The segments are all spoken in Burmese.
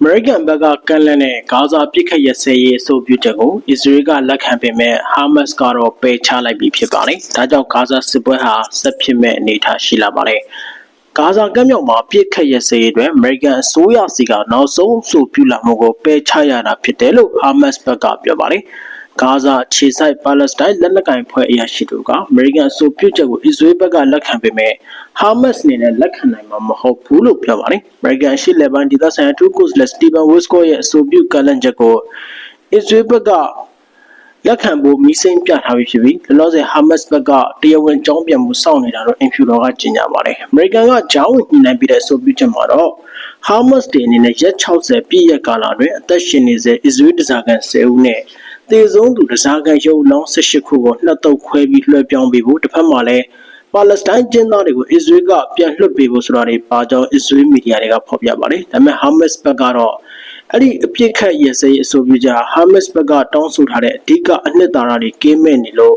အမေရိကန်ဘက်ကကန့်လန့်တဲ့ဂါဇာပြစ်ခတ်ရစဲရေးအဆိုပြုချက်ကိုအစ္စရေးကလက်ခံပေမဲ့ဟာမတ်စ်ကတော့ပယ်ချလိုက်ပြီးဖြစ်ပါတယ်။ဒါကြောင့်ဂါဇာစစ်ပွဲဟာဆက်ဖြစ်မဲ့အနေအထားရှိလာပါတယ်။ဂါဇာကမ်းမြောင်မှာပြစ်ခတ်ရစဲရေးအတွက်အမေရိကန်အစိုးရစီကနောက်ဆုံးအဆိုပြုလာမှုကိုပယ်ချရတာဖြစ်တယ်လို့ဟာမတ်စ်ဘက်ကပြောပါတယ်။ ဂါဇာခြေဆိုင်ပါလက်စတိုင်းလက်နက်ကိုင်ဖွဲ့အရာရှိတို့ကအမေရိကန်အဆိုပြုချက်ကိုအစ္စရေးဘက်ကလက်ခံပေမဲ့ဟာမတ်စ်အနေနဲ့လက်ခံနိုင်မှာမဟုတ်ဘူးလို့ပြောပါတယ်။အမေရိကန်ရှိလက်ပိုင်းဒေသဆိုင်ရာထူးကိုယ်စားလှယ်စတီဗန်ဝစ်ကိုရဲ့အဆိုပြုကလန့်ချက်ကိုအစ္စရေးဘက်ကလက်ခံဖို့မီးစိမ်းပြထားပြီးဖြစ်ပြီးလောလောဆယ်ဟာမတ်စ်ဘက်ကတရားဝင်ကြောင်းပြန်မှုစောင့်နေတာတော့အင်ဖြူတော်ကကြေညာပါတယ်။အမေရိကန်ကကြောင်းဝင်ညှိနှိုင်းပြီးတဲ့အဆိုပြုချက်မှာတော့ဟာမတ်စ်တွေအနေနဲ့ရက်60ပြည့်ရက်ကာလအတွင်းအသက်ရှင်နေစေအစ္စရေးတစားကန်10ဦးနဲ့ တေဆုံးသူတစားကန်ရုပ်လောင်း18ခုကိုနှစ်တုပ်ခွဲပြီးလွှဲပြောင်းပေးဖို့တစ်ဖက်မှာလည်းပါလက်စတိုင်းကျင်းသားတွေကိုအစ္စရေးကပြန်လွှတ်ပေးဖို့ဆိုတာတွေပါကြောင်းအစ္စရေးမီဒီယာတွေကဖော်ပြပါတယ်။ဒါပေမဲ့ဟာမတ်စ်ဘက်ကတော့အဲ့ဒီအပြစ်ခတ်ရစရေးအဆိုပြုကြဟာမတ်စ်ဘက်ကတောင်းဆိုထားတဲ့အဓိကအနှစ်သာရတွေကင်းမဲ့နေလို့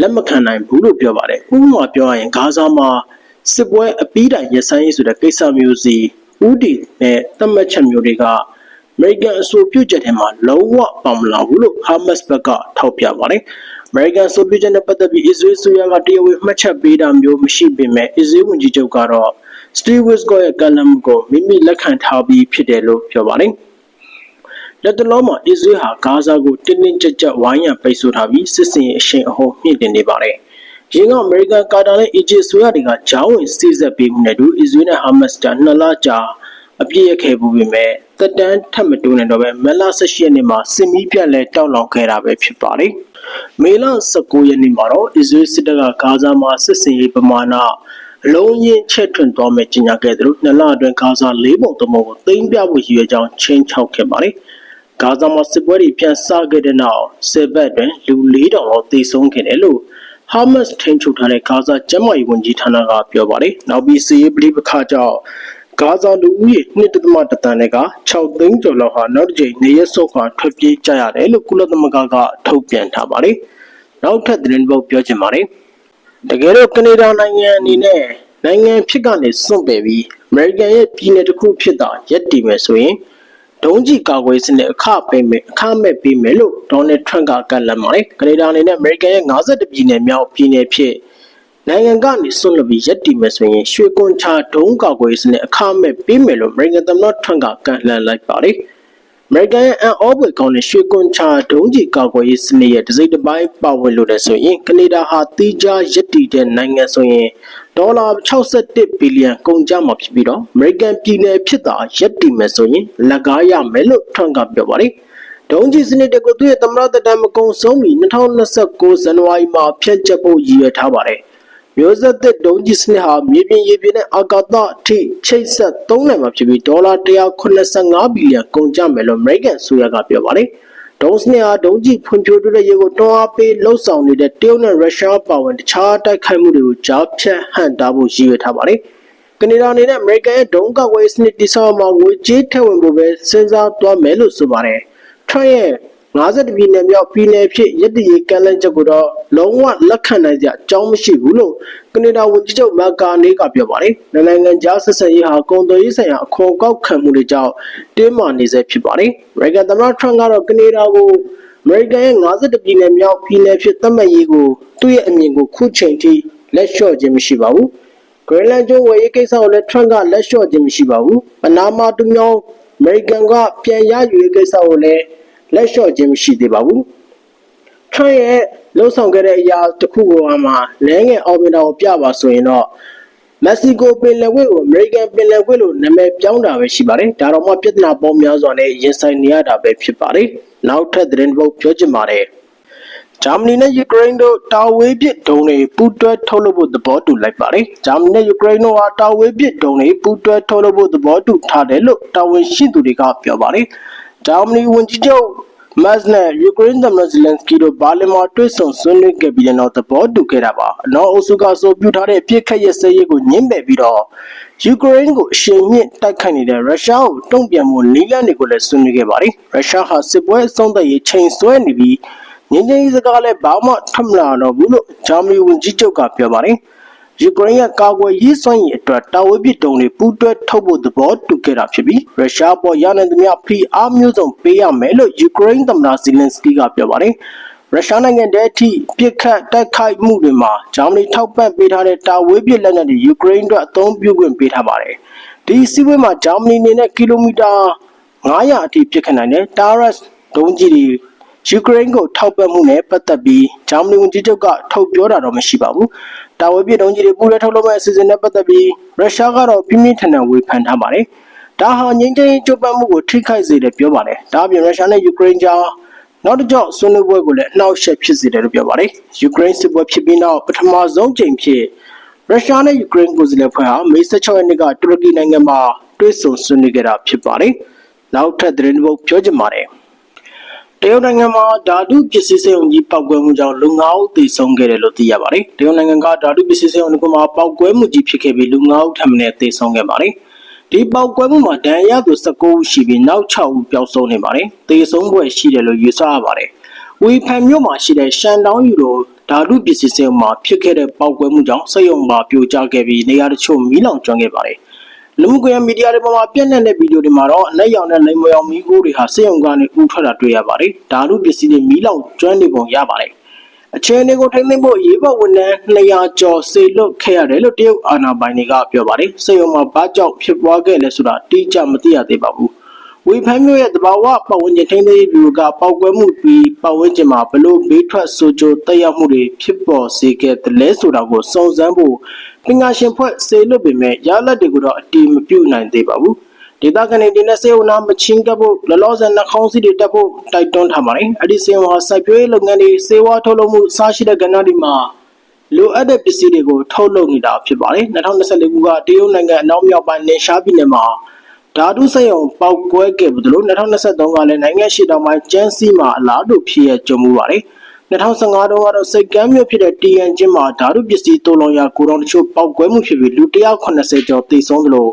လက်မခံနိုင်ဘူးလို့ပြောပါတယ်။ဥပမာပြောရရင်ဂါဇာမှာစစ်ပွဲအပြီးတိုင်ရဆိုင်ရေးဆိုတဲ့ကိစ္စမျိုးစီဥတီနဲ့သတ်မှတ်ချက်မျိုးတွေက အမေရိကန်အဆိုပြုချက်ထဲမှာလုံးဝပါမလာဘူးလို့ဟာမတ်စ်ဘက်ကထောက်ပြပါတယ်။ American ဆိုပြုချက်နဲ့ပတ်သက်ပြီး Israel ဆိုရကတရားဝင်မှတ်ချက်ပေးတာမျိုးမရှိပေမဲ့ Israel ဝန်ကြီးချုပ်ကတော့ Steve Witkoff ရဲ့ကလမ်ကိုမိမိလက်ခံထားပြီးဖြစ်တယ်လို့ပြောပါတယ်။လက်တလုံးမှာ Israel ဟာဂါဇာကိုတင်းတင်းကြပ်ကြပ်ဝိုင်းရံပိတ်ဆို့ထားပြီးစစ်စင်အရှိန်အဟုန်မြင့်တင်နေပါတယ်။ရင်းကအမေရိကန်ကာတာနဲ့အီဂျစ်ဆိုရတွေကဂျောင်းဝင်စီးဆက်ပေးမှုနဲ့တူ Israel နဲ့ Hamas ကြားနှစ်လကြာအပြည့်ရခဲ့မှုပေ မဲ့တက်တန်းထပ်မတိုးနိုင်တော့ပဲမလ18ရက်နေ့မှာစစ်မီးပြတ်လဲတောက်လောင်ခဲ့တာပဲဖြစ်ပါတယ်။မေလ19ရက်နေ့မှာတော့အစ္စရေးစစ်တပ်ကဂါဇာမှာစစ်စင်ရေးပမာဏအလုံးရင်ချက်ထွင်သွားမယ်ကြီးညာခဲ့တယ်လို့နှစ်လအတွင်းဂါဇာ၄ပုံသုံးပုံကိုသိမ်းပြဖို့ရည်ရွယ်ကြောင်းချင်းချောက်ခဲ့ပါတယ်။ဂါဇာမှာစစ်ပွဲတွေပြန်စခဲ့တဲ့နောက်စစ်ဘက်တွင်လူ4000လောက်သေဆုံးခဲ့တယ်လို့ဟာမတ်စ်ထိန်းချုပ်ထားတဲ့ဂါဇာကျန်းမာရေးဝန်ကြီးဌာနကပြောပါတယ်။နောက်ပြီးစစ်ရေးပဋိပက္ခကြောင့် ဂါဇာလူဦးရေ2.1တန်းနဲ့က6သိန်းကျော်လောက်ဟာနောက်တစ်ကြိမ်နေရဆုတ်ခွာထွက်ပြေးကြရတယ်လို့ကုလသမဂ္ဂကထုတ်ပြန်ထားပါတယ်။နောက်ထပ်သတင်းပုတ်ပြောချင်ပါတယ်။တကယ်တော့ကနေဒါနိုင်ငံအနေနဲ့နိုင်ငံဖြစ်ကနေစွန့်ပယ်ပြီးအမေရိကန်ရဲ့ပြည်내တစ်ခုဖြစ်တာရက်တည်မယ်ဆိုရင်ဒုံးကြီးကာကွယ်စနစ်အခပေးမယ်အခမဲ့ပေးမယ်လို့ဒေါ်နယ်ထရန့်ကကန့်လန့်ပါတယ်။ကနေဒါအနေနဲ့အမေရိကန်ရဲ့52ပြည်နယ်မြောက်ပြည်နယ်ဖြစ် နိုင်ငံကနေဆွန့်လွတ်ပြီးရပ်တည်မယ်ဆိုရင်ရွှေကွန်ချာဒုံးကာကွယ်စနစ်အခမဲ့ပေးမယ်လို့အမေရိကန်သမ္မတထရန့်ကကန့်လန့်လိုက်ပါတယ်။အမေရိကန်ရဲ့အန်အောဘွေကောင်းတဲ့ရွှေကွန်ချာဒုံးကြီးကာကွယ်ရေးစနစ်ရဲ့တစိမ့်တစ်ပိုင်းပါဝင်လို့တဲ့ဆိုရင်ကနေဒါဟာတီးခြားရပ်တည်တဲ့နိုင်ငံဆိုရင်ဒေါ်လာ61ဘီလီယံကုန်ကျမှာဖြစ်ပြီးတော့အမေရိကန်ပြည်နယ်ဖြစ်တာရပ်တည်မယ်ဆိုရင်လက်ကားရမယ်လို့ထရန့်ကပြောပါတယ်။ဒုံးကြီးစနစ်တကူသူ့ရဲ့သမ္မတသက်တမ်းမကုန်ဆုံးမီ2029ဇန်နဝါရီမှာဖျက်ချက်ဖို့ရည်ရွယ်ထားပါတယ်။ မျိုးဆက်သစ်ဒုံးကျည်စနစ်ဟာမြေပြင်ရေပြင်နဲ့အာကာသအထိချိတ်ဆက်သုံးနိုင်မှာဖြစ်ပြီးဒေါ်လာ185ဘီလီယံကုန်ကျမယ်လို့ American ဆိုရကပြောပါတယ်။ဒုံးစနစ်ဟာဒုံးကျည်ဖွံ့ဖြိုးတိုးတက်ရေးကိုတွန်းအားပေးလှုပ်ဆောင်နေတဲ့တရုတ်နဲ့ရုရှားပါဝင်တခြားတိုက်ခိုက်မှုတွေကိုကြားဖြတ်ဟန့်တားဖို့ရည်ရွယ်ထားပါတယ်။ကနေဒါအနေနဲ့ American ရဲ့ဒုံးကာကွယ်စနစ်တိစောက်မှာငွေကြေးထည့်ဝင်ဖို့ပဲစဉ်းစားသွားမယ်လို့ဆိုပါတယ်။ Trump ရဲ့ 50ပြည်နယ်မြောက်ပြည်နယ်ဖြစ်ရည်တည်ကမ်းလှမ်းချက်ကိုတော့လုံးဝလက်ခံနိုင်ကြအကြောင်းမရှိဘူးလို့ကနေဒါဝန်ကြီးချုပ်မာကာနေကပြောပါတယ်။နိုင်ငံကြားဆက်ဆံရေးဟာကုန်သွယ်ရေးဆိုင်ရာအခွန်ကောက်ခံမှုတွေကြောင့်တင်းမာနေဆဲဖြစ်ပါတယ်။ရိုက်ဂန်သမ္မတထရန့်ကတော့ကနေဒါကိုအမေရိကန်ရဲ့52ပြည်နယ်မြောက်ပြည်နယ်ဖြစ်သတ်မှတ်ရေးကိုသူ့ရဲ့အမြင်ကိုခုချိန်ထိလက်လျှော့ခြင်းမရှိပါဘူး။ Greenland ကျွန်းဝယ်ရေးကိစ္စကိုလည်း Trump ကလက်လျှော့ခြင်းမရှိပါဘူး။ပနာမာတူမြောင်းအမေရိကန်ကပြန်ရယူရေးကိစ္စကိုလည်း လက်လျှော့ခြင်းမရှိသေးပါဘူး။ Trump ရဲ့လှုပ်ဆောင်ခဲ့တဲ့အရာတစ်ခုကိုမှလဲငယ်အောင်မြင်တာကိုပြပါဆိုရင်တော့မက္ကဆီကိုပင်လယ်ကွေ့ကိုအမေရိကန်ပင်လယ်ကွေ့လို့နာမည်ပြောင်းတာပဲရှိပါတယ်။ဒါတော့မှပြဿနာပေါင်းများစွာနဲ့ရင်ဆိုင်နေရတာပဲဖြစ်ပါတယ်။နောက်ထပ်သတင်းပုတ်ပြောချင်ပါတယ်။ဂျာမနီနဲ့ယူကရိန်းတို့တာဝေးပစ်ဒုံးတွေပူးတွဲထုတ်လုပ်ဖို့သဘောတူလိုက်ပါတယ်။ဂျာမနီနဲ့ယူကရိန်းတို့ဟာတာဝေးပစ်ဒုံးတွေပူးတွဲထုတ်လုပ်ဖို့သဘောတူထားတယ်လို့တာဝန်ရှိသူတွေကပြောပါတယ်။ ဂျာမနီဝန်ကြီးချုပ်မတ်နဲ့ယူကရိန်းသမ္မတဇလန်စကီတို့ဘာလင်မှာတွေ့ဆုံဆွေးနွေးခဲ့ပြီးတဲ့နောက်သဘောတူခဲ့တာပါ။အနောက်အုပ်စုကဆိုပြုထားတဲ့ပြစ်ခတ်ရစရေးကိုညှင်းပယ်ပြီးတော့ယူကရိန်းကိုအရှိန်မြင့်တိုက်ခိုက်နေတဲ့ရုရှားကိုတုံ့ပြန်မှုနည်းလမ်းတွေကိုလည်းဆွေးနွေးခဲ့ပါတယ်။ရုရှားဟာစစ်ပွဲအဆုံးသတ်ရေးချိန်ဆွဲနေပြီးငင်းချင်းစကားလည်းဘာမှထမလာတော့ဘူးလို့ဂျာမနီဝန်ကြီးချုပ်ကပြောပါတယ်။ ယူကရိန်းရဲ့ကာကွယ်ရေးစွမ်းရည်အတွက်တာဝေးပစ်တုံးတွေပူးတွဲထုတ်ဖို့သဘောတူခဲ့တာဖြစ်ပြီးရုရှားပေါ်ရနိုင်သမျှဖိအားမျိုးစုံပေးရမယ်လို့ယူကရိန်းသမ္မတဇီလင်စကီကပြောပါတယ်။ရုရှားနိုင်ငံတဲ့အထိပြစ်ခတ်တိုက်ခိုက်မှုတွေမှာဂျာမနီထောက်ပံ့ပေးထားတဲ့တာဝေးပစ်လက်နက်တွေယူကရိန်းအတွက်အသုံးပြုခွင့်ပေးထားပါတယ်။ဒီစီးပွေးမှာဂျာမနီအနေနဲ့ကီလိုမီတာ900အထိပြစ်ခတ်နိုင်တဲ့တာရက်ဒုံးကြီးတွေ ယူကရိန်းကိုထောက်ပံ့မှုနဲ့ပတ်သက်ပြီးဂျာမနီဝန်ကြီးချုပ်ကထုတ်ပြောတာတော့မရှိပါဘူး။တာဝေးပြစ်ဒုံးကြီးတွေပူးရဲထုတ်လုပ်မဲ့အစီအစဉ်နဲ့ပတ်သက်ပြီးရုရှားကတော့ပြင်းပြင်းထန်ထန်ဝေဖန်ထားပါတယ်။ဒါဟာငြိမ်းချမ်းရေးကြိုးပမ်းမှုကိုထိခိုက်စေတယ်ပြောပါတယ်။ဒါအပြင်ရုရှားနဲ့ယူကရိန်းကြားနောက်တစ်ကြော့ဆွေးနွေးပွဲကိုလည်းအနှောက်အယှက်ဖြစ်စေတယ်လို့ပြောပါတယ်။ယူကရိန်းစစ်ပွဲဖြစ်ပြီးနောက်ပထမဆုံးကြိမ်ဖြစ်ရုရှားနဲ့ယူကရိန်းကိုယ်စားလှယ်ဖွဲ့ဟာမေ16ရက်နေ့ကတူရကီနိုင်ငံမှာတွေ့ဆုံဆွေးနွေးခဲ့တာဖြစ်ပါတယ်။နောက်ထပ်သတင်းတစ်ပုဒ်ပြောချင်ပါတယ်။ တရုတ်နိုင်ငံမှာဓာတုပစ္စည်းစက်ရုံကြီးပောက်ကွဲမှုကြောင့်လူ9ဦးသေဆုံးခဲ့တယ်လို့သိရပါတယ်။တရုတ်နိုင်ငံကဓာတုပစ္စည်းစက်ရုံတစ်ခုမှာပောက်ကွဲမှုကြီးဖြစ်ခဲ့ပြီးလူ9ဦးထပ်မံသေဆုံးခဲ့ပါတယ်။ဒီပောက်ကွဲမှုမှာဒဏ်ရာရသူ19ဦးရှိပြီးနောက်6ဦးပျောက်ဆုံးနေပါတယ်။သေဆုံးပွဲရှိတယ်လို့ယူဆရပါတယ်။ဝီဖန်မြို့မှာရှိတဲ့ရှန်တောင်းယူလိုဓာတုပစ္စည်းစက်ရုံမှာဖြစ်ခဲ့တဲ့ပောက်ကွဲမှုကြောင့်စက်ရုံမှာပြိုကျခဲ့ပြီးနေရာတချို့မီးလောင်ကျွမ်းခဲ့ပါတယ်။ လူမှုကွန်ရက်မီဒီယာတွေပေါ်မှာပြန့်နှံ့တဲ့ဗီဒီယိုတွေမှာတော့အလက်ရောင်နဲ့လိမ်မရောင်မီးခိုးတွေဟာစက်ရုံကနေဥထွက်တာတွေ့ရပါတယ်။ဓာတုပစ္စည်းတွေမီးလောင်ကျွမ်းနေပုံရပါတယ်။အခြေအနေကိုထိန်းသိမ်းဖို့ရေးပေါ်ဝန်ထမ်း200ကျော်စေလွတ်ခဲ့ရတယ်လို့တရုတ်အာဏာပိုင်တွေကပြောပါတယ်။စက်ရုံမှာဘာကြောင့်ဖြစ်ပွားခဲ့လဲဆိုတာတိကျမသိရသေးပါဘူး။ဝေဖန်မျိုးရဲ့တဘာဝပတ်ဝန်းကျင်ထိန်းသိမ်းရေးဗျူရိုကပောက်ကွဲမှုပြီးပတ်ဝန်းကျင်မှာဘလို့ဘေးထွက်ဆိုးကျိုးတက်ရောက်မှုတွေဖြစ်ပေါ်စေခဲ့တယ်လဲဆိုတာကိုစုံစမ်းဖို့ ပညာရှင်ဖွဲ့စေလွတ်ပေမဲ့ရလဒ်တွေကိုတော့အတိမပြုနိုင်သေးပါဘူး။ဒေသခံတွေဒီနဲ့စေဝနာမချင်းကပ်ဖို့လလောဆန်နှာခေါင်းစည်းတွေတက်ဖို့တိုက်တွန်းထားပါတယ်။အဲ့ဒီစေဝါစိုက်ပျိုးရေးလုပ်ငန်းတွေစေဝါထုတ်လုပ်မှုစားရှိတဲ့ကဏ္ဍတွေမှာလိုအပ်တဲ့ပစ္စည်းတွေကိုထုတ်လုပ်နေတာဖြစ်ပါတယ်။2024ခုကတရုတ်နိုင်ငံအနောက်မြောက်ပိုင်းနင်ရှားပြည်နယ်မှာဓာတုစက်ရုံပောက်ကွဲခဲ့ဘူးလို့2023ကလည်းနိုင်ငံရှိတောင်ပိုင်းကျန်းစီမှာအလားတူဖြစ်ရကြုံမှုပါတယ်။ 2015တုန်းကတော့စိတ်ကမ်းမြို့ဖြစ်တဲ့တီယန်ချင်းမှာဓာတုပစ္စည်းတိုးလောင်ရာကိုတောင်တချို့ပောက်ကွဲမှုဖြစ်ပြီးလူ180ကျော်သေဆုံးသလို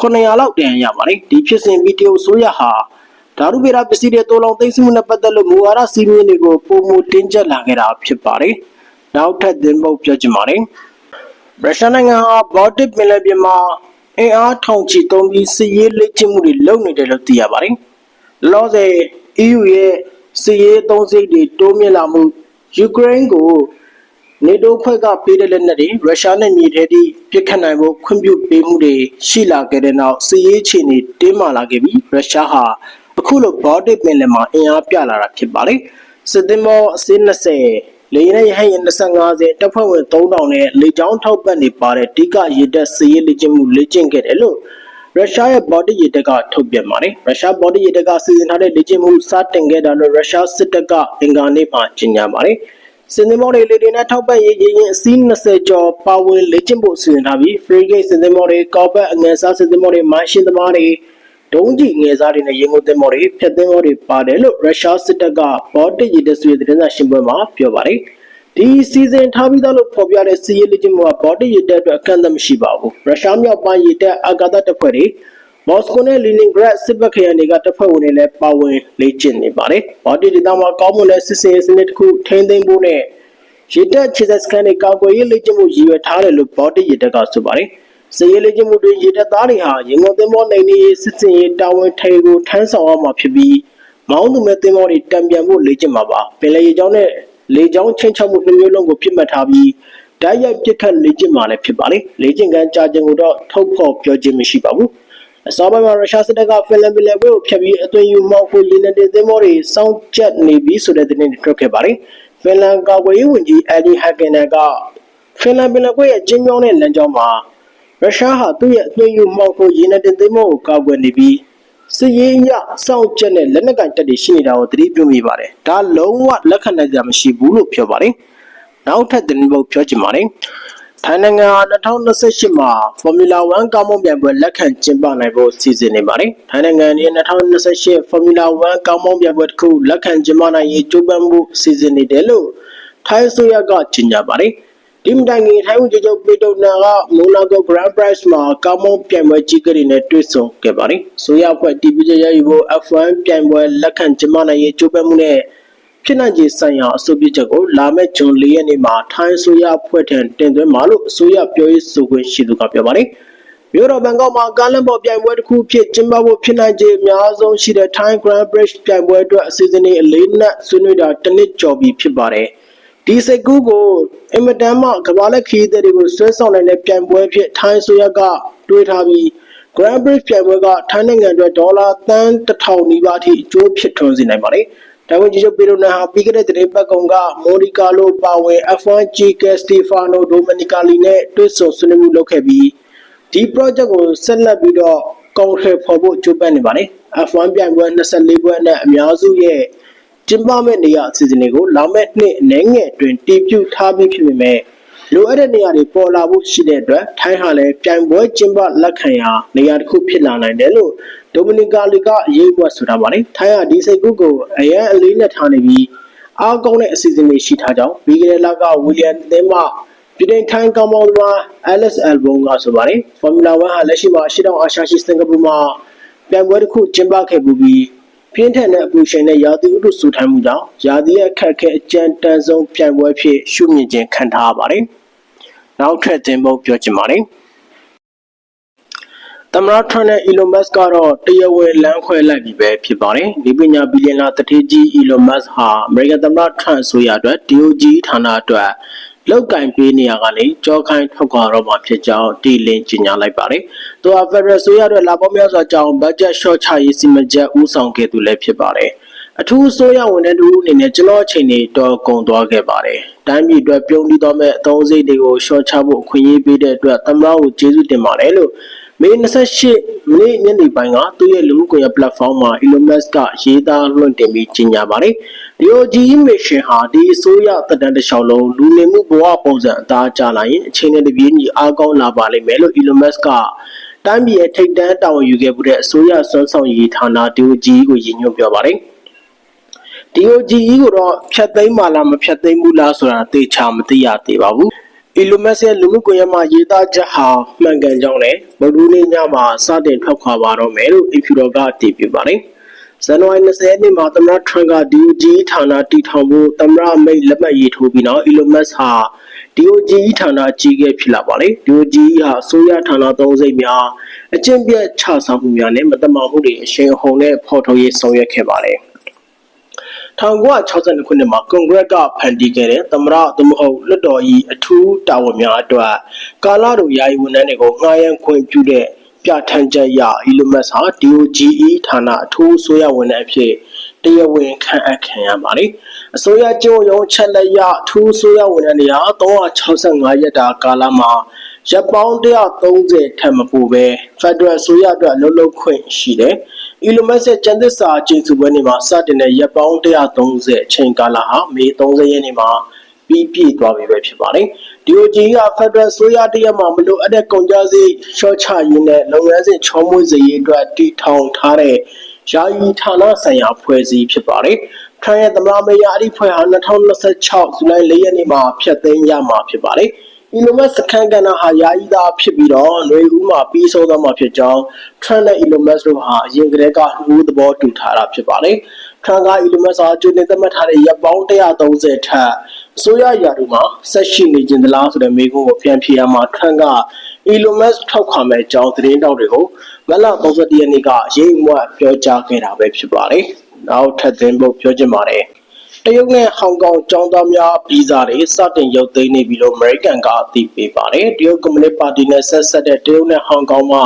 900လောက်တန်ရပါတယ်ဒီဖြစ်စဉ်ဗီဒီယိုဆိုရဟာဓာတုဗေဒပစ္စည်းတွေတိုးလောင်သိမ်းဆည်းမှုနဲ့ပတ်သက်လို့မူဝါဒစီမင်းတွေကိုပုံမတင်းကျပ်လာခဲ့တာဖြစ်ပါတယ်နောက်ထပ်သင်ပုတ်ပြောချင်ပါတယ်ရုရှားနိုင်ငံဟာဘော်တစ်ပင်လယ်ပြင်မှာအင်အားထောင်ချီသုံးပြီးစစ်ရေးလေ့ကျင့်မှုတွေလုပ်နေတယ်လို့သိရပါတယ်လောဆယ် EU ရဲ့ စစ်ရေးသုံးစိတ်တွေတိုးမြင့်လာမှုယူကရိန်းကိုနေတိုးဖွဲ့ကပေးတဲ့လက်နက်တွေရုရှားနဲ့ညီတဲ့သည့်ပြစ်ခတ်နိုင်ဖို့ခွင့်ပြုပေးမှုတွေရှိလာခဲ့တဲ့နောက်စစ်ရေးအခြေအနေတင်းမာလာခဲ့ပြီးရုရှားဟာအခုလိုဘော်ဒစ်ပင်လယ်မှာအင်အားပြလာတာဖြစ်ပါတယ်စစ်သင်္ဘောအစင်း20လေယာဉ်နဲ့ရဟတ်ယာဉ်25စင်တပ်ဖွဲ့ဝင်3000နဲ့လေကြောင်းထောက်ပံ့နေပါတဲ့တိကရေတပ်စစ်ရေးလေ့ကျင့်မှုလေ့ကျင့်ခဲ့တယ်လို့ ရုရှားရဲ့ဘော်ဒီရေတပ်ကထုတ်ပြန်ပါတယ်။ရုရှားဘော်ဒီရေတပ်ကစီစဉ်ထားတဲ့လေ့ကျင့်မှုစတင်ခဲ့တာလို့ရုရှားစစ်တပ်ကအင်္ဂါနေ့မှာကြေညာပါတယ်။စင်သင်္ဘောတွေလေတွေနဲ့ထောက်ပံ့ရေးရရင်အစီး20ကျော်ပါဝင်လေ့ကျင့်ဖို့စီစဉ်ထားပြီး frigate စင်သင်္ဘောတွေကောက်ပတ်အငယ်စားစင်သင်္ဘောတွေမိုင်းရှင်းသမားတွေဒုံးကြီးငယ်စားတွေနဲ့ရေငုံသင်္ဘောတွေဖျက်သင်္ဘောတွေပါတယ်လို့ရုရှားစစ်တပ်ကဘော်ဒီရေတပ်ဆွေသတင်းစာရှင်းပွဲမှာပြောပါတယ်။ ဒီစီစဉ်ထားပြီးသားလို့ဖော်ပြတဲ့စီးရီးလေ့ကျင့်မှုကဘော်ဒီရေတပ်အတွက်အကန့်အသတ်မရှိပါဘူးရုရှားမြောက်ပိုင်းရေတပ်အာကာသတပ်ဖွဲ့တွေမော်စကိုနဲ့လီနင်ဂရက်စစ်ဘက်ခရိုင်တွေကတပ်ဖွဲ့ဝင်တွေလည်းပါဝင်လေ့ကျင့်နေပါတယ်ဘော်ဒီဒေသမှာကောင်းမွန်တဲ့စစ်စင်ရေးစနစ်တစ်ခုထိန်းသိမ်းဖို့နဲ့ရေတပ်ခြေသက်စခန်းတွေကာကွယ်ရေးလေ့ကျင့်မှုရည်ရွယ်ထားတယ်လို့ဘော်ဒီရေတပ်ကဆိုပါတယ်စည်ရေးလေ့ကျင့်မှုတွေရေတပ်သားတွေဟာရေငုံသင်္ဘောနိုင်နေစစ်စင်ရေးတာဝန်ထေကိုထမ်းဆောင်ရမှာဖြစ်ပြီးမောင်းသူမဲ့သင်္ဘောတွေတံပြန်ဖို့လေ့ကျင့်မှာပါပင်လယ်ရေကြောင်းနဲ့ လေကြောင်းချင်းချောက်မှုတစ်မျိုးလုံးကိုပြစ်မှတ်ထားပြီးဓာတ်ရိုက်ပြစ်ခတ်လေ့ကျင့်မှာလည်းဖြစ်ပါလေလေ့ကျင့်ခန်းကြာခြင်းကိုတော့ထုတ်ဖော်ပြောခြင်းမရှိပါဘူးအစောပိုင်းမှာရုရှားစစ်တပ်ကဖင်လန်ပင်လယ်ကွေ့ကိုဖျက်ပြီးအသွင်ယူမောက်ဖို့ရင်းနေတဲ့သင်္ဘောတွေစောင့်ကြပ်နေပြီးဆိုတဲ့သတင်းတွေထွက်ခဲ့ပါတယ်ဖင်လန်ကာကွယ်ရေးဝန်ကြီးအယ်ဒီဟက်ဂင်နာကဖင်လန်ပင်လယ်ကွေ့ရဲ့ကျင်းမြောင်းတဲ့လမ်းကြောင်းမှာရုရှားဟာသူ့ရဲ့အသွင်ယူမောက်ဖို့ရင်းနေတဲ့သင်္ဘောကိုကာကွယ်နေပြီး စစ်ရေးရစောင့်ကြက်နဲ့လက်နက်ကင်တပ်တွေရှိနေတာကိုသတိပြုမိပါတယ်။ဒါလုံးဝလက်ခံနိုင်ကြမရှိဘူးလို့ပြောပါတယ်။နောက်ထပ်သတင်းပုတ်ပြောချင်ပါတယ်။ထိုင်းနိုင်ငံဟာ2028မှာ Formula 1ကားမောင်းပြိုင်ပွဲလက်ခံကျင်းပနိုင်ဖို့စီစဉ်နေပါတယ်။ထိုင်းနိုင်ငံရဲ့2028 Formula 1ကားမောင်းပြိုင်ပွဲတစ်ခုလက်ခံကျင်းပနိုင်ရေးကြိုးပမ်းမှုစီစဉ်နေတယ်လို့ထိုင်းအစိုးရကကြေညာပါတယ်။ ဒီမတိုင်ခင်ထိုင်းဝန်ကြီးချုပ်ပေတိုနာကမိုနာကို Grand Prix မှာကောင်းမွန်ပြိုင်ပွဲကြီးကလေးနဲ့တွေ့ဆုံခဲ့ပါတယ်။ဆိုရအဖွဲ့တီဗီကျရယူဖို့ F1 ပြိုင်ပွဲလက်ခံကျင်းပနိုင်ရေးကြိုးပမ်းမှုနဲ့ဖြစ်နိုင်ခြေဆိုင်ရာအဆိုပြုချက်ကိုလာမယ့်ဂျွန်၄ရက်နေ့မှာထိုင်းအစိုးရအဖွဲ့ထံတင်သွင်းမှာလို့အစိုးရပြောရေးဆိုခွင့်ရှိသူကပြောပါတယ်။မြို့တော်ဘန်ကောက်မှာကားလမ်းပေါ်ပြိုင်ပွဲတစ်ခုဖြစ်ကျင်းပဖို့ဖြစ်နိုင်ခြေအများဆုံးရှိတဲ့ Thai Grand Prix ပြိုင်ပွဲအတွက်အစီအစဉ်တွေအလေးနက်ဆွေးနွေးတာတစ်နှစ်ကျော်ပြီဖြစ်ပါတယ်။ ဒီစိတ်ကူးကိုအင်မတန်မှကမ္ဘာလက်ခီးတွေကိုဆွဲဆောင်နိုင်တဲ့ပြိုင်ပွဲဖြစ်ထိုင်းအစိုးရကတွေးထားပြီး Grand Prix ပြိုင်ပွဲကထိုင်းနိုင်ငံအတွက်ဒေါ်လာသန်း1000နီးပါးအထိအကျိုးဖြစ်ထွန်းစေနိုင်ပါတယ်။ဒါဝင်ကြီးချုပ်ပီရိုနာဟာပြီးခဲ့တဲ့သတင်းပတ်ကုံကမိုဒီကာလိုပါဝင် F1 GK စတီဖာနိုဒိုမနီကာလီနဲ့တွေ့ဆုံဆွေးနွေးမှုလုပ်ခဲ့ပြီးဒီ project ကိုဆက်လက်ပြီးတော့ကောင်ထယ်ဖော်ဖို့ကြိုးပမ်းနေပါတယ်။ F1 ပြိုင်ပွဲ24ပွဲနဲ့အများစုရဲ့ ကျင်းပမဲ့နေရာအစီအစဉ်တွေကိုလာမယ့်နှစ်အနေငယ်တွင်တည်ပြုထားပြီးဖြစ်ပေမဲ့လိုအပ်တဲ့နေရာတွေပေါ်လာဖို့ရှိတဲ့အတွက်ထိုင်းဟာလည်းပြိုင်ပွဲကျင်းပလက်ခံရာနေရာတစ်ခုဖြစ်လာနိုင်တယ်လို့ဒိုမနီကာလီကအရေးအဝတ်ဆိုတာပါလေထိုင်းဟာဒီစိတ်ကူးကိုအရန်အလေးနဲ့ထားနေပြီးအားကောင်းတဲ့အစီအစဉ်တွေရှိထားကြောင်းပြီးခဲ့တဲ့လကဝီလျံသင်းမှပြည်ထိုင်ထိုင်းကောင်မောင်သမား Alice Albon ကဆိုပါတယ် Formula 1ဟာလက်ရှိမှာအရှိတောင်အာရှရှိစင်ကာပူမှာပြိုင်ပွဲတစ်ခုကျင်းပခဲ့ပူ ပြီးပြင်းထန်တဲ့အပူရှိန်နဲ့ရာသီဥတုဆူထိုင်းမှုကြောင့်ရာသီရဲ့အခက်အခဲအကျဉ်းတန်းဆုံးပြိုင်ပွဲဖြစ်ရှုမြင်ခြင်းခံထားရပါတယ်။နောက်ထပ်တင်ဖို့ပြောချင်ပါတယ်။သမရထရနဲ့ Elon Musk ကတော့တရားဝင်လမ်းခွဲလိုက်ပြီပဲဖြစ်ပါတယ်။ဒီပညာဘီလီယံနာတထေးကြီး Elon Musk ဟာ American သမရထရဆိုရအတွက် DOG ဌာနအတွက် လောက်ကင်ပေးနေရကနေကြောခိုင်းထုတ်ခွာတော့မှာဖြစ်ကြောင်းတီလင်းကြေညာလိုက်ပါတယ်။သူဟာ Federal ဆိုရအတွက်လာပေါင်းများစွာကြောင်း budget short ချရေးစီမံချက်ဦးဆောင်ခဲ့သူလည်းဖြစ်ပါတယ်။အထူးအစိုးရဝန်ထမ်းတို့အနေနဲ့ကျွန်တော်အချိန်တွေတော်ကုန်သွားခဲ့ပါတယ်။တိုင်းပြည်အတွက်ပြုံးပြီးတော့မဲ့အသုံးစရိတ်တွေကိုရှော့ချဖို့အခွင့်အရေးပေးတဲ့အတွက်သမ္မတကိုကျေးဇူးတင်ပါတယ်လို့ မေ28မိနစ်ညနေပိုင်းကသူ့ရဲ့လူမှုကွန်ရက် platform မှာ Elon Musk ကရေးသားလွှင့်တင်ပြီးကြေညာပါတယ်။ DOG mission ဟာဒီအစိုးရတက်တန်းတစ်လျှောက်လုံးလူနေမှုဘဝပုံစံအသားကျလာရင်အချိန်နဲ့တပြေးညီအားကောင်းလာပါလိမ့်မယ်လို့ Elon Musk ကတိုင်းပြည်ရဲ့ထိပ်တန်းတာဝန်ယူခဲ့မှုတဲ့အစိုးရစွမ်းဆောင်ရည်ဌာန DOG ကိုရည်ညွှန်းပြောပါတယ်။ DOG ကိုတော့ဖြတ်သိမ်းမှလားမဖြတ်သိမ်းဘူးလားဆိုတာသေချာမသိရသေးပါဘူး။ Elon Musk ရဲ့လူမှုကွန်ရက်မှာရေးသားချက်ဟာမှန်ကန်ကြောင်းနဲ့ဗုဒ္ဓနေ့ညမှာစတင်ထွက်ခွာပါတော့မယ်လို့အင်ဖြူတော်ကတည်ပြုပါတယ်။ဇန်နဝါရီ20ရက်နေ့မှာသမ္မတထရန့်က DOG ဌာနတည်ထောင်ဖို့သမ္မတမိတ်လက်မှတ်ရေးထိုးပြီးနောက် Elon Musk ဟာ DOG ဌာနကြီးခဲ့ဖြစ်လာပါတယ်။ DOG ဟာအစိုးရဌာနသုံးစိတ်များအကျင့်ပြတ်ချဆောင်မှုများနဲ့မတမာမှုတွေအရှိန်အဟုန်နဲ့ဖော်ထုတ်ရေးဆောင်ရွက်ခဲ့ပါတယ်။ 1962ခုနှစ်မှာကွန်ဂရက်ကဖန်တီးခဲ့တဲ့သမရသမဟုတ်လွတ်တော်၏အထူးတာဝန်များအတွက်ကာလတို့ယာယီဝန်ထမ်းတွေကိုငှားရမ်းခွင့်ပြုတဲ့ပြဋ္ဌာန်းချက်အရ Elon Musk ဟာ DOGE ဌာနအထူးဆိုရဝန်ထမ်းအဖြစ်တရားဝင်ခန့်အပ်ခံရပါတယ်။အစိုးရကျုံရုံးချက်လက်ရအထူးဆိုရဝန်ထမ်းတွေဟာ365ရက်တာကာလမှာရပ်ပေါင်း130ထက်မပိုဘဲ Federal ဆိုရအတွက်အလုပ်လုပ်ခွင့်ရှိတယ်။ Elon Musk ရဲ့ကျန်းသစ္စာကျင်းစုပွဲနေ့မှာစတင်တဲ့ရက်ပေါင်း130အချိန်ကာလဟာမေ30ရက်နေ့မှာပြီးပြည့်သွားပြီပဲဖြစ်ပါတယ်။ DOJ က Federal ဆိုရတရက်မှာမလိုအပ်တဲ့ကုန်ကျစရိတ်ရှော့ချရေးနဲ့လုပ်ငန်းစဉ်ချောမွေ့စေရေးအတွက်တည်ထောင်ထားတဲ့ယာယီဌာနဆိုင်ရာဖွဲ့စည်းဖြစ်ပါတယ်။ထရန်ရဲ့သမ္မတမေယာအဒီဖွဲ့ဟာ2026ဇူလိုင်4ရက်နေ့မှာဖျက်သိမ်းရမှာဖြစ်ပါတယ်။ Elon Musk စခန်းကဏ္ဍဟာယာယီသားဖြစ်ပြီးတော့ຫນွေဦးမှာပြီးဆုံးသွားမှာဖြစ်ကြောင်း Trump နဲ့ Elon Musk တို့ဟာအရင်ကတည်းကလူသဘောတူထားတာဖြစ်ပါတယ်။ Trump က Elon Musk ဟာကျွန်းသတ်မှတ်ထားတဲ့ရပ်ပေါင်း130ထက်အစိုးရရာထူးမှာဆက်ရှိနေခြင်းသလားဆိုတဲ့မေးခွန်းကိုပြန်ဖြေရမှာ Trump က Elon Musk ထောက်ခံမဲ့အကြောင်းသတင်းတောက်တွေကိုမလ31ရက်နေ့ကရေးမွတ်ပြောကြားခဲ့တာပဲဖြစ်ပါတယ်။နောက်ထပ်သင်ဖို့ပြောချင်ပါတယ်။ တရုတ်နဲ့ဟောင်ကောင်ကျောင်းသားများဗီဇာတွေစတင်ရုပ်သိမ်းနေပြီလို့အမေရိကန်ကအသိပေးပါတယ်။တရုတ်ကွန်မြူနစ်ပါတီနဲ့ဆက်ဆက်တဲ့တရုတ်နဲ့ဟောင်ကောင်မှ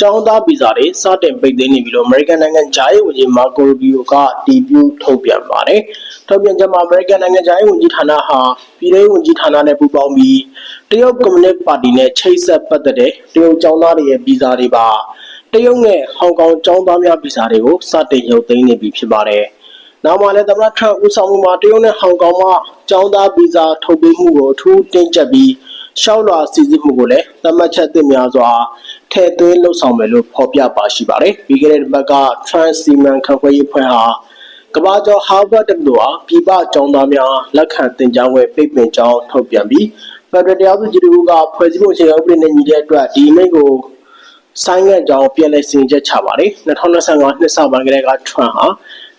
ကျောင်းသားဗီဇာတွေစတင်ပိတ်သိမ်းနေပြီလို့အမေရိကန်နိုင်ငံဂျာရေးဝန်ကြီးမာကိုရူဘီယိုကတီးပြထုတ်ပြန်ပါတယ်။ထုတ်ပြန်ချက်မှာအမေရိကန်နိုင်ငံဂျာရေးဝန်ကြီးဌာနဟာပြည်ထောင်ဝန်ကြီးဌာနနဲ့ပူးပေါင်းပြီးတရုတ်ကွန်မြူနစ်ပါတီနဲ့ချိတ်ဆက်ပတ်သက်တဲ့တရုတ်ကျောင်းသားတွေရဲ့ဗီဇာတွေပါတရုတ်နဲ့ဟောင်ကောင်ကျောင်းသားများဗီဇာတွေကိုစတင်ရုပ်သိမ်းနေပြီဖြစ်ပါတယ်။ နောက်မှလည်းသမ္မတထရန့်ဦးဆောင်မှုမှာတရုတ်နဲ့ဟောင်ကောင်မှကျောင်းသားဗီဇာထုတ်ပေးမှုကိုအထူးတင်းကျပ်ပြီးရှောက်လွှာစီစစ်မှုကိုလည်းသတ်မှတ်ချက်သစ်များစွာထည့်သွင်းလှုပ်ဆောင်မယ်လို့ဖော်ပြပါရှိပါတယ်။ပြီးခဲ့တဲ့တစ်ပတ်က Trans စီမံခန့်ခွဲရေးဖွဲ့ဟာကဘာကျော် Harvard တက္ကသိုလ်ဟာပြည်ပကျောင်းသားများလက်ခံသင်ကြားပွဲပိတ်ပင်ကြောင်းထုတ်ပြန်ပြီးဖက်ဒရယ်တရားသူကြီးတို့ကဖွဲ့စည်းပုံအခြေခံဥပဒေနဲ့ညီတဲ့အတွက်ဒီမိန့်ကိုဆိုင်းငံ့ကြောင်းပြည်လဲစင်ချက်ချပါတယ်2025နှစ်စပိုင်းကလေးကထရန့်ဟာ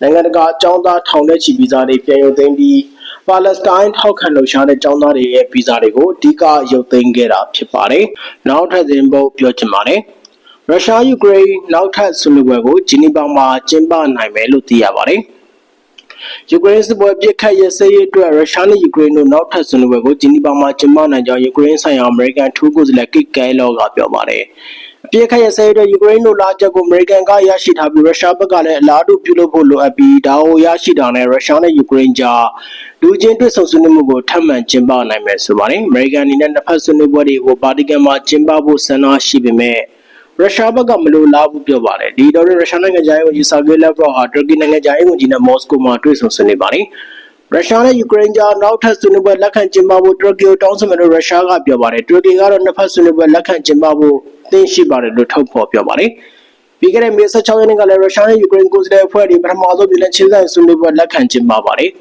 နိုင်ငံတကာအကြောင်းသားထောင်နဲ့ချီဗီဇာတွေပြန်ရုပ်သိမ်းပြီးပါလက်စတိုင်းထောက်ခံလှုပ်ရှားတဲ့ចောင်းသားတွေရဲ့ဗီဇာတွေကိုအဓိကရုပ်သိမ်းခဲ့တာဖြစ်ပါတယ်နောက်ထပ်သတင်းပုတ်ပြောချင်ပါတယ်ရုရှားယူကရိန်းနောက်ထပ်ဆွေးနွေးပွဲကိုဂျီနီဗာမှာကျင်းပနိုင်မယ်လို့သိရပါတယ်ယူကရိန်းစစ်ပွဲပြစ်ခတ်ရစဲရေးအတွက်ရုရှားနဲ့ယူကရိန်းတို့နောက်ထပ်ဆွေးနွေးပွဲကိုဂျီနီဗာမှာကျင်းပနိုင်ကြောင်းယူကရိန်းဆိုင်ရာအမေရိကန်ထူးကိုယ်စားလှယ်ကိတ်ကဲလောကပြောပါတယ် အပြစ်ခတ်ရစဲတဲ့ယူကရိန်းတို့လာချက်ကိုအမေရိကန်ကရရှိထားပြီးရုရှားဘက်ကလည်းအလားတူပြုလုပ်ဖို့လိုအပ်ပြီးဒါကိုရရှိတာနဲ့ရုရှားနဲ့ယူကရိန်းကြားလူချင်းတွေ့ဆုံဆွေးနွေးမှုကိုထပ်မံကျင်းပနိုင်မယ်ဆိုပါတယ်အမေရိကန်အနေနဲ့နှစ်ဖက်ဆွေးနွေးပွဲတွေကိုပါတီကန်မှာကျင်းပဖို့ဆန္ဒရှိပေမဲ့ရုရှားဘက်ကမလိုလားဘူးပြောပါတယ်ဒီတော့ရုရှားနိုင်ငံသားရေးဝန်ကြီးဆာဂေးလက်ဗရော့ဟာတူရကီနိုင်ငံသားရေးဝန်ကြီးနဲ့မော်စကိုမှာတွေ့ဆုံဆွေးနွေးပါတယ်ရုရှားနဲ့ယူကရိန်းကြားနောက်ထပ်ဆွေးနွေးပွဲလက်ခံကျင်းပဖို့တူရကီကိုတောင်းဆိုမယ်လို့ရုရှားကပြောပါတယ်တူရကီကတော့နှစ်ဖက်ဆွေးနွေးပွဲလက်ခံကျင်းပဖို့ သိရှိပါတယ်လို့ထုတ်ဖော်ပြောပါတယ်ပြီးခဲ့တဲ့မေ16ရက်နေ့ကလည်းရုရှားနဲ့ယူကရိန်းကိုယ်စားလှယ်အဖွဲ့တွေပထမဆုံးပြည်နယ်ချင်းဆိုင်ဆွေးနွေးပွဲလက်ခံကျင်းပပါတယ်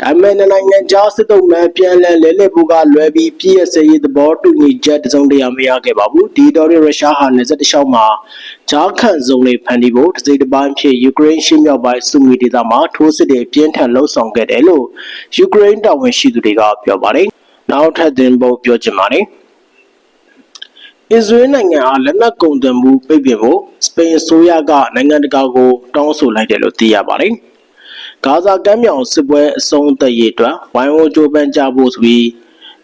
ဒါပေမဲ့နိုင်ငံကြားစစ်တုံးမှပြန်လည်လဲလှယ်ဖို့ကလွယ်ပြီးပြည့်ရစရေးသဘောတူညီချက်တစုံတရာမရခဲ့ပါဘူးဒီတော့ရုရှားဟာနေဆက်တလျှောက်မှာဂျားခန့်စုံလေးဖန်တီးဖို့တစ်စိတ်တစ်ပိုင်းဖြစ်ယူကရိန်းရှင်းမြောက်ပိုင်းစုမီဒေသမှာထိုးစစ်တွေပြင်းထန်လှုပ်ဆောင်ခဲ့တယ်လို့ယူကရိန်းတာဝန်ရှိသူတွေကပြောပါတယ်နောက်ထပ်တင်ပုတ်ပြောချင်ပါတယ် အစ္စရေးနိုင်ငံအားလက်နက်ကုန်သွယ်မှုပိတ်ပင်ဖို့စပိန်အစိုးရကနိုင်ငံတကာကိုတောင်းဆိုလိုက်တယ်လို့သိရပါတယ်။ဂါဇာကမ်းမြောင်စစ်ပွဲအဆုံးသတ်ရေးအတွက်ဝိုင်းဝန်းကြိုးပမ်းကြဖို့ဆိုပြီး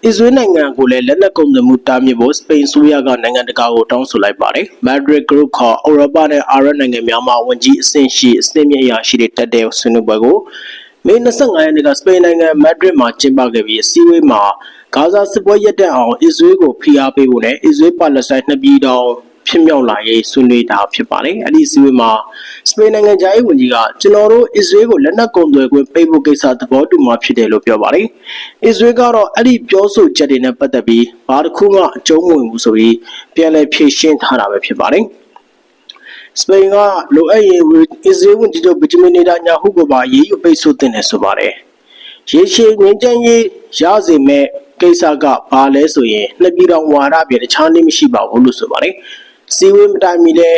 အစ္စရေးနိုင်ငံကိုလည်းလက်နက်ကုန်သွယ်မှုတားမြစ်ဖို့စပိန်အစိုးရကနိုင်ငံတကာကိုတောင်းဆိုလိုက်ပါတယ်။ Madrid Group ခေါ်ဥရောပနဲ့အာရပ်နိုင်ငံများမှဝန်ကြီးအဆင့်ရှိအဆင့်မြင့်အရာရှိတွေတက်တဲ့ဆွေးနွေးပွဲကိုမေ25ရက်နေ့ကစပိန်နိုင်ငံမက်ဒရစ်မှာကျင်းပခဲ့ပြီးအစည်းအဝေးမှာ ဂါဇာစစ်ပွဲရပ်တန့်အောင်အစ္စရေးကိုဖိအားပေးဖို့နဲ့အစ္စရေးပါလက်စတိုင်းနှစ်ပြည်တော်ဖြစ်မြောက်လာရေးဆွေးနွေးတာဖြစ်ပါတယ်။အဲ့ဒီအစည်းအဝေးမှာစပိန်နိုင်ငံဂျာရေးဝန်ကြီးကကျွန်တော်တို့အစ္စရေးကိုလက်နက်ကုန်သွယ်ခွင့်ပိတ်ဖို့ကိစ္စသဘောတူမှာဖြစ်တယ်လို့ပြောပါတယ်။အစ္စရေးကတော့အဲ့ဒီပြောဆိုချက်တွေနဲ့ပတ်သက်ပြီးဘာတစ်ခုမှအကျုံးမဝင်ဘူးဆိုပြီးပြန်လည်ဖြေရှင်းထားတာပဲဖြစ်ပါတယ်။စပိန်ကလိုအပ်ရင်အစ္စရေးဝန်ကြီးချုပ်ဗဂျမင်နေတာညာဟုကိုပါရေးယူပိတ်ဆို့တင်တယ်ဆိုပါတယ်။ရေရှည်ငြိမ်းချမ်းရေးရစေမဲ့ကိစ္စကဘာလဲဆိုရင်နှစ်ပြည်တော်ဝါဒပြတခြားနည်းမရှိပါဘူးလို့ဆိုပါတယ်။စီဝေးမတိုင်မီလဲ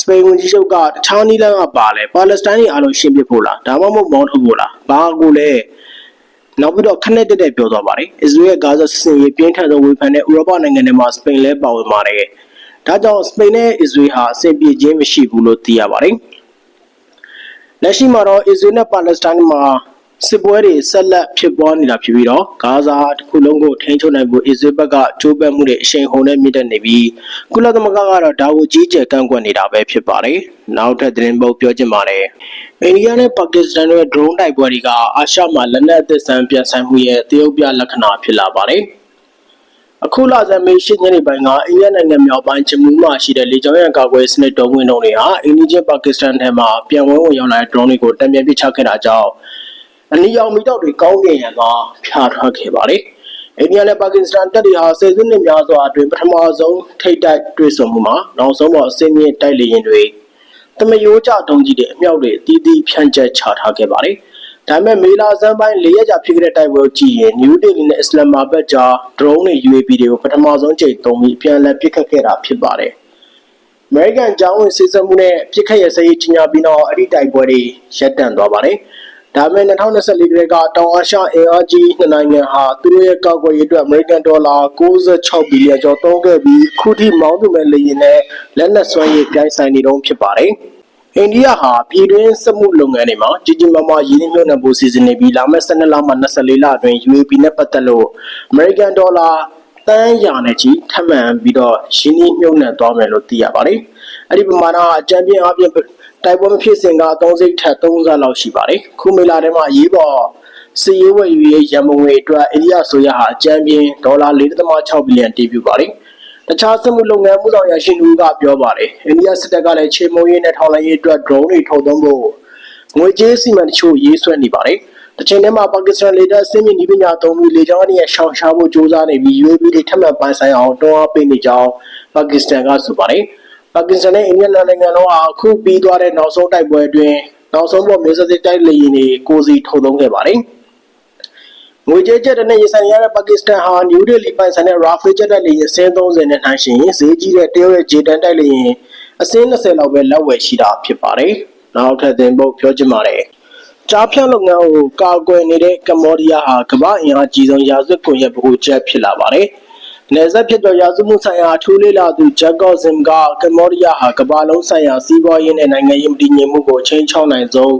စပိန်ဝန်ကြီးချုပ်ကတခြားနည်းလမ်းကပါလဲပါလက်စတိုင်းတွေအားလုံးရှင်းပြဖို့လားဒါမှမဟုတ်မောင်းထုတ်ဖို့လားဘာကိုလဲနောက်ပြီးတော့ခနဲ့တက်တက်ပြောသွားပါတယ်။အစ္စရေးရဲ့ဂါဇာစစ်စင်ရေးပြင်းထန်ဆုံးဝေဖန်တဲ့ဥရောပနိုင်ငံတွေမှာစပိန်လဲပါဝင်ပါတယ်။ဒါကြောင့်စပိန်နဲ့အစ္စရေးဟာအဆင်ပြေခြင်းမရှိဘူးလို့သိရပါတယ်။လက်ရှိမှာတော့အစ္စရေးနဲ့ပါလက်စတိုင်းမှာ စစ်ပွဲတွေဆက်လက်ဖြစ်ပွားနေတာဖြစ်ပြီးတော့ဂါဇာတစ်ခုလုံးကိုထိန်းချုပ်နိုင်ဖို့အစ္စရေးဘက်ကကြိုးပမ်းမှုတွေအရှိန်ဟုန်နဲ့မြင့်တက်နေပြီးကုလသမဂ္ဂကတော့ဒါကိုကြီးကျယ်ကန့်ကွက်နေတာပဲဖြစ်ပါတယ်။နောက်ထပ်သတင်းပုတ်ပြောချင်ပါတယ်။အိန္ဒိယနဲ့ပါကစ္စတန်တို့ရဲ့ drone တိုက်ပွဲတွေကအာရှမှာလက်နက်အသစ်ဆန်းပြန်ဆိုင်မှုရဲ့တရုတ်ပြလက္ခဏာဖြစ်လာပါတယ်။အခုလဆန်းမေရှင်းညနေပိုင်းကအိန္ဒိယနိုင်ငံမြောက်ပိုင်းဂျမူးမှာရှိတဲ့လေကြောင်းရန်ကာကွယ်စနစ်တော်ဝင်တုံးတွေဟာအိန္ဒိယပါကစ္စတန်ထဲမှာပြန်ဝဲဝင်ရောက်လာတဲ့ drone တွေကိုတံပြန်ပစ်ချခဲ့တာကြောင့် အနီရောင်မီတောက်တွေကောင်းကင်ရံကဖြာထွက်ခဲ့ပါတယ်။အိန္ဒိယနဲ့ပါကစ္စတန်တပ်တွေဟာဆယ်စုနှစ်များစွာအတွင်းပထမဆုံးထိပ်တိုက်တွေ့ဆုံမှုမှာနောက်ဆုံးပေါ်အစင်းမြင့်တိုက်လေရင်တွေတမယိုးကြတုံးကြီးတွေအမြောက်တွေအသီးသီးဖြန့်ကျက်ချထားခဲ့ပါတယ်။ဒါပေမဲ့မေလာဇန်ပိုင်း၄ရက်ကြာဖြစ်ခဲ့တဲ့တိုက်ပွဲကိုကြည့်ရင်နယူးဒေလီနဲ့အစ္စလာမာဘတ်ကြား drone တွေ UAV တွေကိုပထမဆုံးချိန်သုံးပြီးအပြန်အလှန်ပစ်ခတ်ခဲ့တာဖြစ်ပါတယ်။ American ကျောင်းဝင်စစ်စမှုနဲ့ပြစ်ခတ်ရစရေးချညာပြီးတော့အဲ့ဒီတိုက်ပွဲတွေရပ်တန့်သွားပါတယ်။ ဒါပေမဲ့2024ခုနှစ်ကတောင်အာရှအင်အားကြီးနှစ်နိုင်ငံဟာသူတို့ရဲ့ကောက်ွယ်ရေးအတွက်အမေရိကန်ဒေါ်လာ66ဘီလီယံကျော်သုံးခဲ့ပြီးခုထိမောင်းသူမဲ့လေယာဉ်နဲ့လက်နက်စွမ်းရည်ပြိုင်ဆိုင်နေတုန်းဖြစ်ပါတယ်။အိန္ဒိယဟာပြည်တွင်းစက်မှုလုပ်ငန်းတွေမှာကြီးကြီးမားမားရင်းနှီးမြှုပ်နှံဖို့စီစဉ်နေပြီးလာမယ့်12လမှ24လအတွင်း UAP နဲ့ပတ်သက်လို့အမေရိကန်ဒေါ်လာတန်းရာနဲ့ချီထပ်မံပြီးတော့ရင်းနှီးမြှုပ်နှံသွားမယ်လို့သိရပါတယ်။အဲ့ဒီပမာဏအကြံပြင်းအပြင် တိုက်ပွဲမဖြစ်စဉ်ကအသုံးစိတ်ထက်3ဆလောက်ရှိပါတယ်။ခုမေလာထဲမှာအရေးပေါ်စီရေးဝယ်ယူရေးရန်ပုံငွေအတွက်အိန္ဒိယဆိုရဟာအကြမ်းပြင်းဒေါ်လာ4.6ဘီလီယံတည်ပြုပါတယ်။တခြားစမှုလုပ်ငန်းမှုဆောင်ရရှိသူကပြောပါတယ်။အိန္ဒိယစစ်တပ်ကလည်းခြေမုံရေးနဲ့ထောက်လှမ်းရေးအတွက် drone တွေထုတ်သုံးဖို့ငွေကြေးစီမံတချို့ရေးဆွဲနေပါတယ်။တချိန်တည်းမှာပါကစ္စတန်လေတပ်အစင်းမြင့်ဒီပညာသုံးပြီးလေကြောင်းအနေနဲ့ရှောင်ရှားဖို့ကြိုးစားနေပြီး UAV တွေထပ်မံပိုင်ဆိုင်အောင်တွန်းအားပေးနေကြောင်းပါကစ္စတန်ကဆိုပါတယ်။ ပါကစ္စတန်နဲ့အိန္ဒိယနိုင်ငံလုံးဟာအခုပြီးသွားတဲ့နောက်ဆုံးတိုက်ပွဲအတွင်းနောက်ဆုံးပေါ်မျိုးစစစ်တိုက်လေယာဉ်တွေကိုစီထုတ်သုံးခဲ့ပါတယ်။ငွေကြေးကျပ်တဲ့နဲ့ရဆိုင်ရတဲ့ပါကစ္စတန်ဟာနယူးဒေလီပိုင်ဆိုင်တဲ့ရာဖီဂျက်တိုက်လေယာဉ်စင်း30နဲ့နှိုင်းယှဉ်ရင်ဈေးကြီးတဲ့တရုတ်ရဲ့ဂျေတန်တိုက်လေယာဉ်အစင်း20လောက်ပဲလက်ဝယ်ရှိတာဖြစ်ပါတယ်။နောက်ထပ်တင်ဖို့ပြောချင်ပါတယ်။ကြားဖြန့်လုပ်ငန်းကိုကာကွယ်နေတဲ့ကမ္ဘောဒီးယားဟာကမ္ဘာအင်အားကြီးဆုံးရာဇဝတ်ကွန်ရက်ဗဟိုချက်ဖြစ်လာပါတယ်။ နယ်စပ်ဖြစ်သောရာဇဝတ်မှုဆိုင်ရာအထူးလေးလာသူဂျက်ကော့ဇင်ကကမ္ဘောဒီးယားဟာကမ္ဘာလုံးဆိုင်ရာစီးပွားရေးနဲ့နိုင်ငံရေးမတည်ငြိမ်မှုကိုချိန်ချောက်နိုင်ဆုံး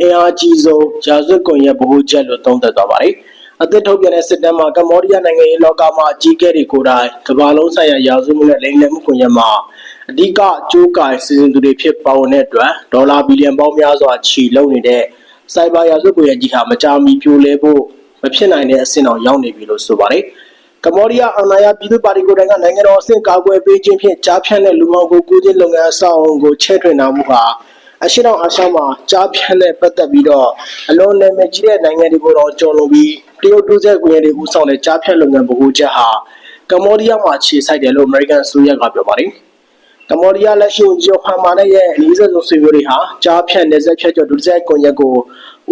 အင်အားကြီးဆုံးရာဇဝတ်ကွန်ရက်ဗဟိုချက်လို့သုံးသပ်သွားပါတယ်။အသစ်ထုတ်ပြန်တဲ့စစ်တမ်းမှာကမ္ဘောဒီးယားနိုင်ငံရေးလောကမှာအကြီးအကဲတွေကိုယ်တိုင်ကမ္ဘာလုံးဆိုင်ရာရာဇဝတ်မှုနဲ့လိမ်လည်မှုကွန်ရက်မှာအဓိကအကျိုးကိုင်စီစဉ်သူတွေဖြစ်ပါဝင်တဲ့အတွက်ဒေါ်လာဘီလီယံပေါင်းများစွာချီလုံနေတဲ့စိုက်ဘာရာဇဝတ်ကွန်ရက်ကြီးဟာမကြာမီပြိုလဲဖို့မဖြစ်နိုင်တဲ့အဆင့်အောင်ရောက်နေပြီလို့ဆိုပါတယ်။ ကမ္ဘောဒီးယားအာဏာရပြည်သူ့ပါတီကိုယ်တိုင်ကနိုင်ငံတော်အဆင့်ကာကွယ်ပေးခြင်းဖြင့်ကြားဖြတ်တဲ့လူမှောင်ကိုကူးခြင်းလုပ်ငန်းအဆောက်အအုံကိုချဲ့ထွင်လာမှုဟာအရှိတောင်အာရှမှာကြားဖြတ်တဲ့ပတ်သက်ပြီးတော့အလွန်နာမည်ကြီးတဲ့နိုင်ငံတွေကိုတော့ကျော်လွန်ပြီးတရုတ်ဒုစရိုက်ကွန်ရက်တွေဦးဆောင်တဲ့ကြားဖြတ်လုပ်ငန်းဗဟိုချက်ဟာကမ္ဘောဒီးယားမှာခြေစိုက်တယ်လို့အမေရိကန်အစိုးရကပြောပါတယ်။ကမ္ဘောဒီးယားလက်ရှိဝန်ကြီးချုပ်ဟန်မာနဲ့ရဲ့အနည်းဆုံးဆွေမျိုးတွေဟာကြားဖြတ်နေဆက်ဖြတ်ကျော်ဒုစရိုက်ကွန်ရက်ကို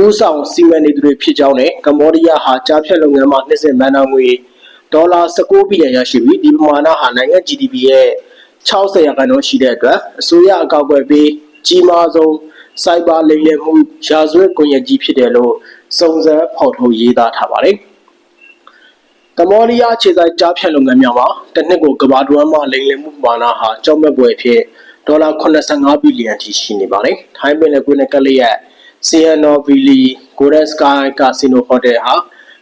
ဦးဆောင်စီမံနေသူတွေဖြစ်ကြောင်းနဲ့ကမ္ဘောဒီးယားဟာကြားဖြတ်လုပ်ငန်းမှာနှစ်စဉ်မန်နာငွေ ဒေါ်လာ19ဘီလီယံရရှိပြီးဒီပမာဏဟာနိုင်ငံ GDP ရဲ့60ရာခိုင်နှုန်းရှိတဲ့အတွက်အစိုးရအကောက်အကွယ်ပေးကြီးမားဆုံးစိုက်ဘာလိမ်လည်မှုရာဇဝတ်ကွန်ရက်ကြီးဖြစ်တယ်လို့စုံစမ်းဖော်ထုတ်ရေးသားထားပါတယ်။ကမ္ဘောဒီးယားခြေဆိုင်ကြားဖြတ်လုပ်ငန်းများမှာတစ်နှစ်ကိုကမ္ဘာ့တွင်းမှာလိမ်လည်မှုပမာဏဟာကြောက်မဲ့ပွဲအဖြစ်ဒေါ်လာ85ဘီလီယံထိရှိနေပါတယ်။ထိုင်းပင်လယ်ကွေ့နဲ့ကပ်လျက် Sihanouk Valley Golden Sky Casino Hotel ဟာ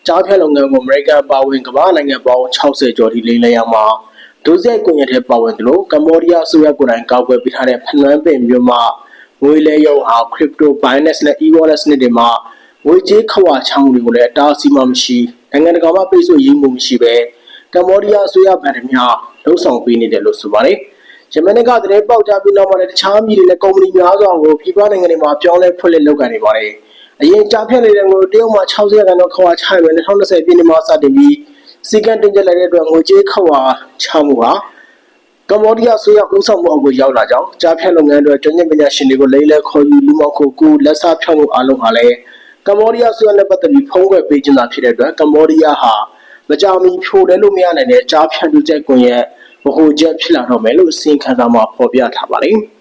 ကြားဖြတ်လုပ်ငန်းကိုအမေရိကန်ပါဝင်ကမ္ဘာနိုင်ငံပေါင်း60ကျော်ထိလိမ်လည်ရမှာဒုစရိုက်ကွန်ရက်ထဲပါဝင်တယ်လို့ကမ္ဘောဒီးယားအစိုးရကိုယ်တိုင်ကောက်ွယ်ပေးထားတဲ့ဖနွမ်းပင်မြို့မှာငွေလဲရုံဟာ crypto binance နဲ့ e-wallet စနစ်တွေမှာငွေကြေးခဝါချမှုတွေကိုလည်းအတားအဆီးမှမရှိနိုင်ငံတကာမှပိတ်ဆို့ရေးမှုမရှိပဲကမ္ဘောဒီးယားအစိုးရဗန်ဒများလှုံ့ဆော်ပေးနေတယ်လို့ဆိုပါတယ်ယမန်ကတည်းပေါက်ကြပြီးနောက်မှာလည်းတခြားပြည်တွေနဲ့ကုမ္ပဏီများစွာကိုပြည်ပနိုင်ငံတွေမှာပြောင်းလဲဖွင့်လှစ်လုပ်ကိုင်နေပါတယ် အရင်ကြားဖြတ်နေတဲ့ငွေတရုတ်မှာ60ရာခိုင်နှုန်းခဝါချရမယ်2020ပြည့်နှစ်မှာစတင်ပြီးစီကံတင်ကျက်လိုက်တဲ့အတွက်ငွေကြေးခဝါချမှုဟာကမ္ဘောဒီးယားဆိုရဦးဆောင်မှုအကိုရောက်လာကြောင်းကြားဖြတ်လုပ်ငန်းတွေကျွမ်းကျင်ပညာရှင်တွေကိုလိမ့်လဲခေါ်ယူလူမောက်ကိုကူလက်စားဖြောင်းမှုအလုံးဟာလည်းကမ္ဘောဒီးယားဆိုရနဲ့ပတ်သက်ပြီးဖုံးကွယ်ပေးခြင်းသာဖြစ်တဲ့အတွက်ကမ္ဘောဒီးယားဟာမကြာမီဖြိုတယ်လို့မရနိုင်တဲ့ကြားဖြတ်လူကျက်ကွန်ရဲ့ဗဟိုချက်ဖြစ်လာတော့မယ်လို့အစင်ခံစာမှာဖော်ပြထားပါတယ်။